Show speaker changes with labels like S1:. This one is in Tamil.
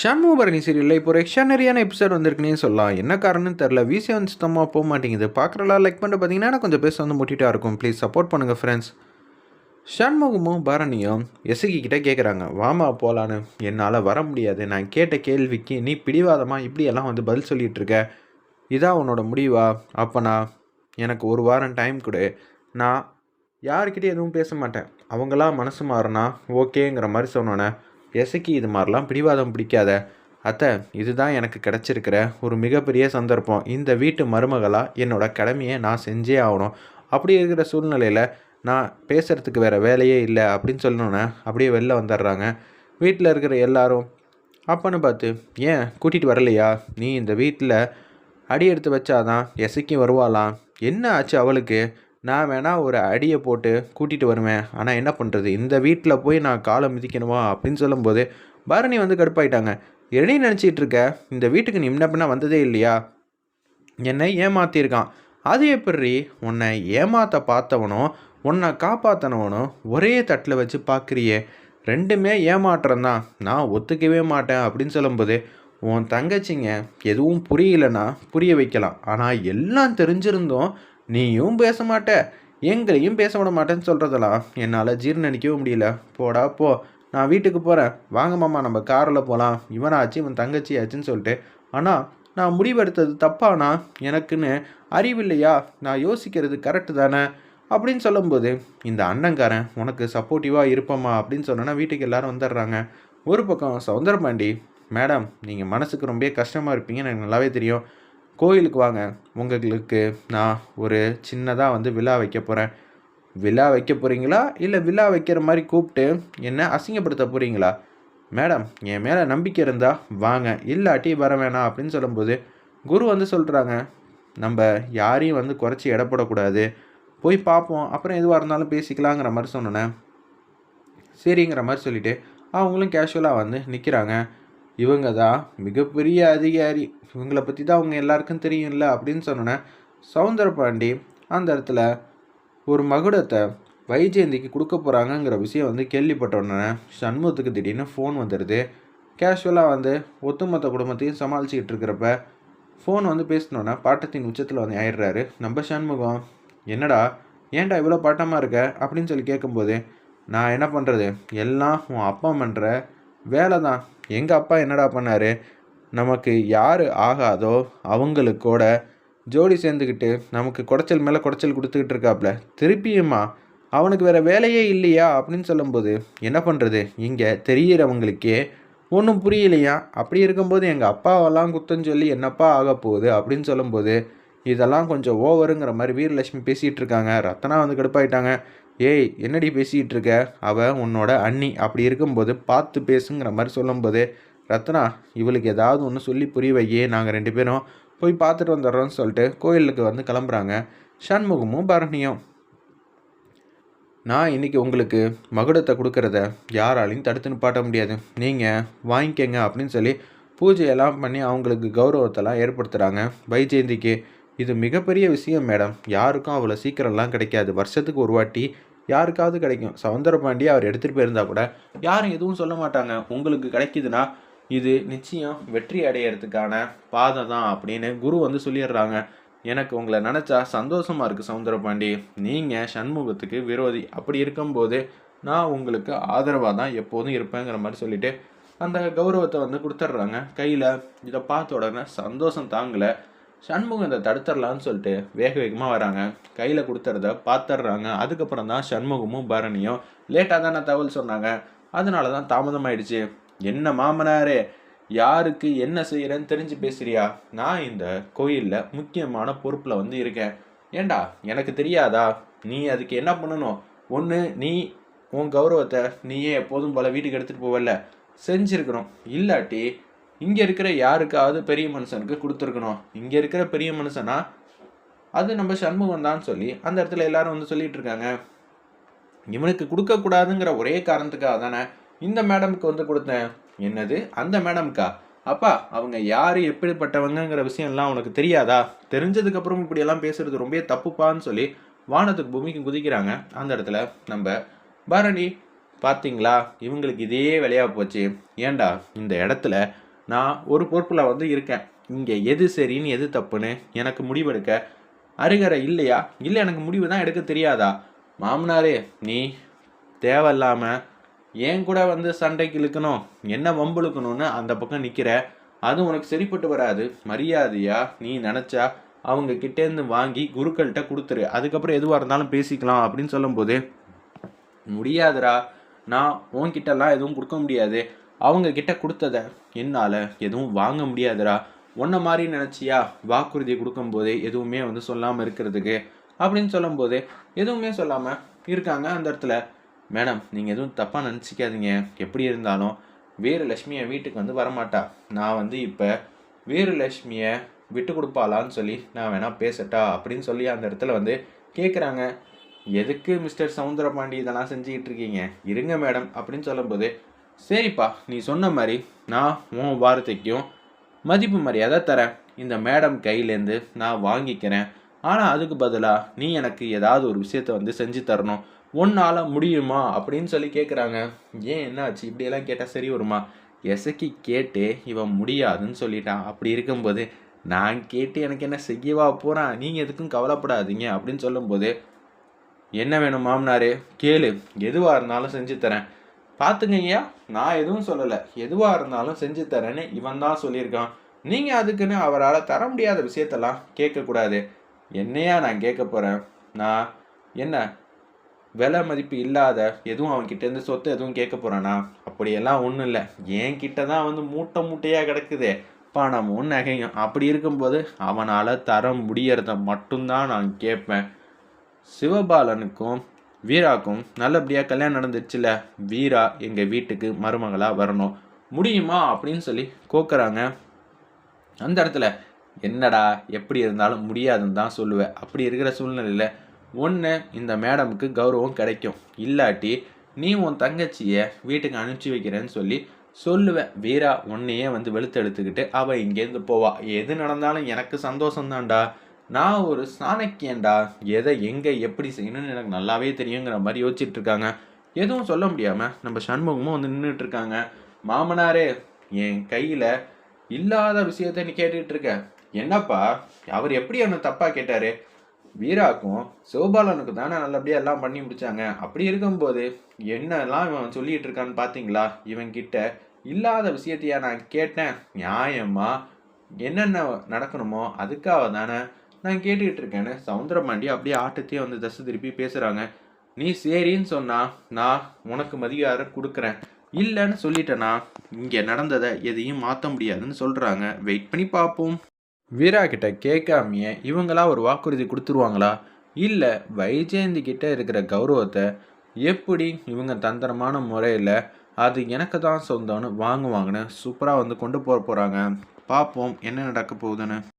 S1: ஷண்முகபரணி சீரியலில் இப்போ ஒரு எக்ஸ்ட்ரானரியான எபிசோட் வந்திருக்குன்னே சொல்லலாம். என்ன காரணம்னு தெரில விசி வந்து சுத்தமாக போக மாட்டேங்குது. பார்க்குறலாம் லைக் பண்ணிட்டு பார்த்தீங்கன்னா எனக்கு கொஞ்சம் பேச வந்து முட்டிட்டா இருக்கும். ப்ளீஸ் சப்போர்ட் பண்ணுங்கள் ஃப்ரெண்ட்ஸ் ஷண்முகமும் பரணியும் எசுகி கிட்டே கேட்குறாங்க வாமா போகலான்னு என்னால் வர முடியாது. நான் கேட்ட கேள்விக்கு நீ பிடிவாதமாக இப்படியெல்லாம் வந்து பதில் சொல்லிகிட்டு இருக்க. இதான் உன்னோட முடிவா? அப்போனா எனக்கு ஒரு வாரம் டைம் கொடு. நான் யாருக்கிட்டே எதுவும் பேச மாட்டேன். அவங்களா மனசு மாறினா ஓகேங்கிற மாதிரி சொன்னோன்னே எசைக்கு இது மாதிரிலாம் பிடிவாதம் பிடிக்காத. அத்தை இதுதான் எனக்கு கிடச்சிருக்கிற ஒரு மிகப்பெரிய சந்தர்ப்பம். இந்த வீட்டு மருமகளாக என்னோட கடமையை நான் செஞ்சே ஆகணும். அப்படி இருக்கிற சூழ்நிலையில் நான் பேசுகிறதுக்கு வேறு வேலையே இல்லை அப்படின்னு சொல்லணுன்னே அப்படியே வெளில வந்துடுறாங்க. வீட்டில் இருக்கிற எல்லாரும் அப்பன்னு பார்த்து ஏன் கூட்டிகிட்டு வரலையா? நீ இந்த வீட்டில் அடி எடுத்து வச்சாதான் எசைக்கும் வருவாளாம். என்ன ஆச்சு அவளுக்கு? நான் வேணால் ஒரு அடியை போட்டு கூட்டிகிட்டு வருவேன். ஆனால் என்ன பண்ணுறது இந்த வீட்டில் போய் நான் காலை மிதிக்கணுமா? அப்படின்னு சொல்லும்போது பரணி வந்து கடுப்பாயிட்டாங்க. என்னை நினச்சிட்டு இருக்க? இந்த வீட்டுக்கு நீ முன்ன பின்ன வந்ததே இல்லையா? என்னை ஏமாற்றிருக்கான் அது எப்படி உன்னை ஏமாத்த பார்த்தவனும் உன்னை காப்பாற்றினவனும் ஒரே தட்டில் வச்சு பார்க்குறியே ரெண்டுமே ஏமாற்றம் தான். நான் ஒத்துக்கவே மாட்டேன் அப்படின்னு சொல்லும்போது உன் தங்கச்சிங்க எதுவும் புரியலன்னா புரிய வைக்கலாம். ஆனால் எல்லாம் தெரிஞ்சிருந்தும் நீயும் பேச மாட்ட எங்களையும் பேச விட மாட்டேன்னு சொல்கிறதெல்லாம் என்னால் ஜீர்ணிக்கவே முடியல. போடா போ. நான் வீட்டுக்கு போகிறேன் வாங்க மாமா நம்ம காரில் போகலாம் இவனாச்சு இவன் தங்கச்சி ஆச்சுன்னு சொல்லிட்டு. ஆனால் நான் முடிவெடுத்தது தப்பானா? எனக்குன்னு அறிவில்லையா? நான் யோசிக்கிறது கரெக்டு தானே? அப்படின்னு சொல்லும்போது இந்த அண்ணங்காரன் உனக்கு சப்போர்ட்டிவாக இருப்பமா அப்படின்னு சொன்னோன்னா வீட்டுக்கு எல்லோரும் வந்துடுறாங்க. ஒரு பக்கம் சவுந்தரபாண்டி மேடம் நீங்கள் மனசுக்கு ரொம்ப கஷ்டமாக இருப்பீங்கன்னு எனக்கு நல்லாவே தெரியும். கோயிலுக்கு வாங்க. உங்களுக்கு நான் ஒரு சின்னதாக வந்து விழா வைக்க போகிறேன் விழா வைக்க போகிறீங்களா இல்லை விழா வைக்கிற மாதிரி கூப்பிட்டு என்ன அசிங்கப்படுத்த போகிறீங்களா மேடம் என் மேலே நம்பிக்கை இருந்தால் வாங்க. இல்லாட்டி வர வேணாம் அப்படின்னு சொல்லும்போது குரு வந்து சொல்கிறாங்க நம்ம யாரையும் வந்து குறைச்சி இடப்படக்கூடாது போய் பார்ப்போம் அப்புறம் எதுவாக இருந்தாலும் பேசிக்கலாங்கிற மாதிரி சொன்னேன் சரிங்கிற மாதிரி சொல்லிவிட்டு அவங்களும் கேஷுவலாக வந்து நிற்கிறாங்க இவங்க தான் மிகப்பெரிய அதிகாரி. இவங்களை பற்றி தான் அவங்க எல்லாருக்கும் தெரியும்ல அப்படின்னு சொன்னோன்னே சவுந்தர பாண்டி அந்த இடத்துல ஒரு மகுடத்தை வைஜெயந்திக்கு கொடுக்க போகிறாங்கங்கிற விஷயம் வந்து கேள்விப்பட்டோன்னே சண்முகத்துக்கு திடீர்னு ஃபோன் வந்துடுது கேஷுவலாக வந்து ஒத்துமொத்த குடும்பத்தையும் சமாளிச்சுக்கிட்டு இருக்கிறப்ப ஃபோன் வந்து பேசினோன்னே பாட்டத்தின் உச்சத்தில் வந்து ஆயிடுறாரு. நம்ம சண்முகம் என்னடா ஏன்டா இவ்வளோ பாட்டமாக இருக்க? அப்படின்னு சொல்லி கேட்கும்போது நான் என்ன பண்ணுறது எல்லாம் உன் அப்பா பண்ணுற வேலை தான் எங்கள் அப்பா என்னடா பண்ணார்? நமக்கு யார் ஆகாதோ அவங்களுக்கூட ஜோடி சேர்ந்துக்கிட்டு நமக்கு குடைச்சல் மேலே குடைச்சல் கொடுத்துக்கிட்டு இருக்காப்புல திருப்பியுமா? அவனுக்கு வேறு வேலையே இல்லையா? அப்படின்னு சொல்லும்போது என்ன பண்ணுறது இங்கே தெரிகிறவங்களுக்கே ஒன்றும் புரியலையா? அப்படி இருக்கும்போது எங்கள் அப்பாவெல்லாம் குத்தம் சொல்லி என்னப்பா ஆக போகுது? அப்படின்னு சொல்லும்போது இதெல்லாம் கொஞ்சம் ஓவருங்கிற மாதிரி வீரலட்சுமி பேசிகிட்டு இருக்காங்க. ரத்தனா வந்து கடுப்பாயிட்டாங்க. ஏய் என்னடி பேசிகிட்டு இருக்க அவள் உன்னோட அண்ணி. அப்படி இருக்கும்போது பார்த்து பேசுங்கிற மாதிரி சொல்லும்போது ரத்னா இவளுக்கு ஏதாவது ஒன்று சொல்லி புரிய வையே நாங்கள் ரெண்டு பேரும் போய் பார்த்துட்டு வந்துடுறோம்னு சொல்லிட்டு கோயிலுக்கு வந்து கிளம்புறாங்க. சண்முகமும் பரணியும். நான் இன்றைக்கி உங்களுக்கு மகுடத்தை கொடுக்கறத யாராலையும் தடுத்து நிப்பாட்ட முடியாது. நீங்கள் வாங்கிக்கங்க அப்படின்னு சொல்லி பூஜையெல்லாம் பண்ணி அவங்களுக்கு கௌரவத்தெல்லாம் ஏற்படுத்துகிறாங்க வைஜெயந்திக்கு இது மிகப்பெரிய விஷயம் மேடம். யாருக்கும் அவ்வளோ சீக்கிரம்லாம் கிடைக்காது. வருஷத்துக்கு ஒரு வாட்டி யாருக்காவது கிடைக்கும். சவுந்தர பாண்டி அவர் எடுத்துகிட்டு போயிருந்தா கூட யாரும் எதுவும் சொல்ல மாட்டாங்க. உங்களுக்கு கிடைக்குதுன்னா இது நிச்சயம் வெற்றி அடையிறதுக்கான பாதை தான் அப்படின்னு குரு வந்து சொல்லிடுறாங்க. எனக்கு உங்களை நினச்சா சந்தோஷமாக இருக்குது சவுந்தர பாண்டி நீங்கள் சண்முகத்துக்கு விரோதி. அப்படி இருக்கும்போது நான் உங்களுக்கு ஆதரவாக தான் எப்போதும் இருப்பேங்கிற மாதிரி சொல்லிட்டு அந்த கௌரவத்தை வந்து கொடுத்துட்றாங்க. கையில் இதை பார்த்த உடனே சந்தோஷம் தாங்கலை. சண்முகம் இதை தடுத்துடலான்னு சொல்லிட்டு வேக வேகமாக வராங்க. கையில் கொடுத்துறத பார்த்துட்றாங்க அதுக்கப்புறம் தான் சண்முகமும் பரணியும் லேட்டாக தானே தகவல் சொன்னாங்க. அதனால தான் தாமதமாயிடுச்சு. என்ன மாமனாரே யாருக்கு என்ன செய்கிறேன்னு தெரிஞ்சு பேசுறியா? நான் இந்த கோயிலில் முக்கியமான பொறுப்பில் வந்து இருக்கேன். ஏண்டா எனக்கு தெரியாதா? நீ அதுக்கு என்ன பண்ணணும்? ஒன்று நீ உன் கௌரவத்தை நீயே எப்போதும் போல் வீட்டுக்கு எடுத்துகிட்டு போவல செஞ்சுருக்கணும். இல்லாட்டி இங்கே இருக்கிற யாருக்காவது பெரிய மனுஷனுக்கு கொடுத்துருக்கணும். இங்கே இருக்கிற பெரிய மனுஷனா அது நம்ம சண்முகம் தான் சொல்லி அந்த இடத்துல எல்லாரும் வந்து சொல்லிட்டு இருக்காங்க. இவனுக்கு கொடுக்கக்கூடாதுங்கிற ஒரே காரணத்துக்காக தானே இந்த மேடமுக்கு வந்து கொடுத்தேன். என்னது? அந்த மேடம்க்கா? அப்பா அவங்க யார் எப்படிப்பட்டவங்கங்கிற விஷயம்லாம் உனக்கு தெரியாதா? தெரிஞ்சதுக்கப்புறம் இப்படியெல்லாம் பேசுறது ரொம்ப தப்புப்பான்னு சொல்லி வானத்துக்கு பூமிக்கு குதிக்கிறாங்க. அந்த இடத்துல நம்ம பரணி பார்த்தீங்களா இவங்களுக்கு இதே வேலையாக போச்சு. ஏண்டா? இந்த இடத்துல நான் ஒரு பொறுப்பில் வந்து இருக்கேன். இங்கே எது சரின்னு எது தப்புன்னு எனக்கு முடிவெடுக்க அருகரை இல்லையா? இல்லை எனக்கு முடிவு தான் எடுக்க தெரியாதா? மாமனாரே நீ தேவையில்லாமல் ஏன் கூட வந்து சண்டைக்கு இழுக்கணும்? என்ன வம்பு இழுக்கணும்னு அந்த பக்கம் நிற்கிற அது உனக்கு சரிப்பட்டு வராது. மரியாதையா நீ நினச்சா அவங்க கிட்டேருந்து வாங்கி குருக்கள்கிட்ட கொடுத்துரு. அதுக்கப்புறம் எதுவாக இருந்தாலும் பேசிக்கலாம் அப்படின்னு சொல்லும்போது முடியாதுடா. நான் உன்கிட்டலாம் எதுவும் கொடுக்க முடியாது. அவங்க கிட்ட கொடுத்ததை என்னால் எதுவும் வாங்க முடியாதுடா. உன்ன மாதிரி நினச்சியா வாக்குறுதி கொடுக்கும்போதே எதுவுமே வந்து சொல்லாமல் இருக்கிறதுக்கு அப்படின்னு சொல்லும்போது எதுவுமே சொல்லாமல் இருக்காங்க அந்த இடத்துல. மேடம் நீங்கள் எதுவும் தப்பாக நினச்சிக்காதீங்க. எப்படி இருந்தாலும் வேறு லட்சுமியை வீட்டுக்கு வந்து வரமாட்டா. நான் வந்து இப்போ வேறு லட்சுமியை விட்டு கொடுப்பாளான்னு சொல்லி நான் வேணால் பேசட்டா அப்படின்னு சொல்லி அந்த இடத்துல வந்து கேட்குறாங்க எதுக்கு மிஸ்டர் சவுந்தரபாண்டி இதெல்லாம் செஞ்சுக்கிட்டு இருக்கீங்க? இருங்க மேடம் அப்படின்னு சொல்லும்போது சரிப்பா நீ சொன்ன மாதிரி நான் உன் வார்த்தைக்கும் மதிப்பு மரியாதை தரேன். இந்த மேடம் கையிலேருந்து நான் வாங்கிக்கிறேன். ஆனால் அதுக்கு பதிலாக நீ எனக்கு ஏதாவது ஒரு விஷயத்த வந்து செஞ்சு தரணும். உன்னால் முடியுமா அப்படின்னு சொல்லி கேட்குறாங்க ஏன் என்னாச்சு? இப்படியெல்லாம் கேட்டால் சரி வருமா? எசக்கி கேட்டு இவன் முடியாதுன்னு சொல்லிட்டான். அப்படி இருக்கும்போது நான் கேட்டு எனக்கு என்ன செய்யவா போகிறான் நீங்கள் எதுக்கும் கவலைப்படாதீங்க அப்படின்னு சொல்லும்போது என்ன வேணும் மாமனாரே? கேளு. எதுவாக இருந்தாலும் செஞ்சு தரேன். பார்த்துங்க ஐயா நான் எதுவும் சொல்லலை. எதுவாக இருந்தாலும் செஞ்சு தரேன்னு இவன் தான் சொல்லியிருக்கான். நீங்கள் அதுக்குன்னு அவரால் தர முடியாத விஷயத்தெல்லாம் கேட்கக்கூடாது. என்னையா நான் கேட்க போகிறேன் நான் என்ன? விலை மதிப்பு இல்லாத எதுவும் அவன்கிட்டேருந்து சொத்து எதுவும் கேட்க போகிறானா அப்படியெல்லாம் ஒன்றும் இல்லை. என் கிட்ட தான் வந்து மூட்டை மூட்டையாக கிடக்குதே. பணமும் நகையும். அப்படி இருக்கும்போது அவனால் தர முடியறத மட்டும்தான் நான் கேட்பேன். சிவபாலனுக்கும் வீராக்கும் நல்லபடியாக கல்யாணம் நடந்துச்சுல வீரா எங்கள் வீட்டுக்கு மருமகளாக வரணும். முடியுமா அப்படின்னு சொல்லி கோக்குறாங்க. அந்த இடத்துல என்னடா எப்படி இருந்தாலும் முடியாதுன்னு தான் சொல்லுவேன் அப்படி இருக்கிற சூழ்நிலையில் ஒன்று இந்த மேடமுக்கு கௌரவம் கிடைக்கும். இல்லாட்டி நீ உன் தங்கச்சியை வீட்டுக்கு அனுப்பிச்சி வைக்கிறேன்னு சொல்லி சொல்லுவேன் வீரா உன்னையே வந்து வெளுத்து எடுத்துக்கிட்டு அவள் இங்கேருந்து போவா. எது நடந்தாலும் எனக்கு சந்தோஷம்தான்டா. நான் ஒரு சாணக்கியன்டா. எதை எங்கே எப்படி செய்யணும்னு எனக்கு நல்லாவே தெரியுங்கிற மாதிரி யோசிச்சுட்டு இருக்காங்க எதுவும் சொல்ல முடியாமல் நம்ம சண்முகமும் வந்து நின்றுட்டு இருக்காங்க மாமனாரே என் கையில் இல்லாத விஷயத்த நீ கேட்டுக்கிட்டு இருக்க என்னப்பா அவர் எப்படி அவனை தப்பாக கேட்டார்? வீராக்கும் சிவபாலனுக்கு தானே நல்லபடியாக எல்லாம் பண்ணி முடிச்சாங்க. அப்படி இருக்கும்போது என்னெல்லாம் இவன் சொல்லிட்டு இருக்கான்னு பார்த்தீங்களா இவன் கிட்ட இல்லாத விஷயத்தையா நான் கேட்டேன். நியாயமா என்னென்ன நடக்கணுமோ அதுக்காக தானே நான் கேட்டுக்கிட்டு இருக்கேன்னு சவுந்தரமாண்டி அப்படியே ஆட்டத்தையே வந்து தசை திருப்பி பேசுகிறாங்க நீ சரின்னு சொன்னா நான் உனக்கு மதியாரம் கொடுக்குறேன். இல்லைன்னு சொல்லிட்டேனா இங்கே நடந்ததை எதையும் மாற்ற முடியாதுன்னு சொல்கிறாங்க வெயிட் பண்ணி பார்ப்போம் வீரா கிட்ட கேட்காமையே இவங்களா ஒரு வாக்குறுதி கொடுத்துருவாங்களா? இல்லை வைஜெயந்தி கிட்ட இருக்கிற கௌரவத்தை எப்படி இவங்க தந்திரமான முறையில் அது எனக்கு தான் சொந்தம்னு வாங்குவாங்கன்னு சூப்பராக வந்து கொண்டு போக போகிறாங்க பார்ப்போம் என்ன நடக்க போகுதுன்னு.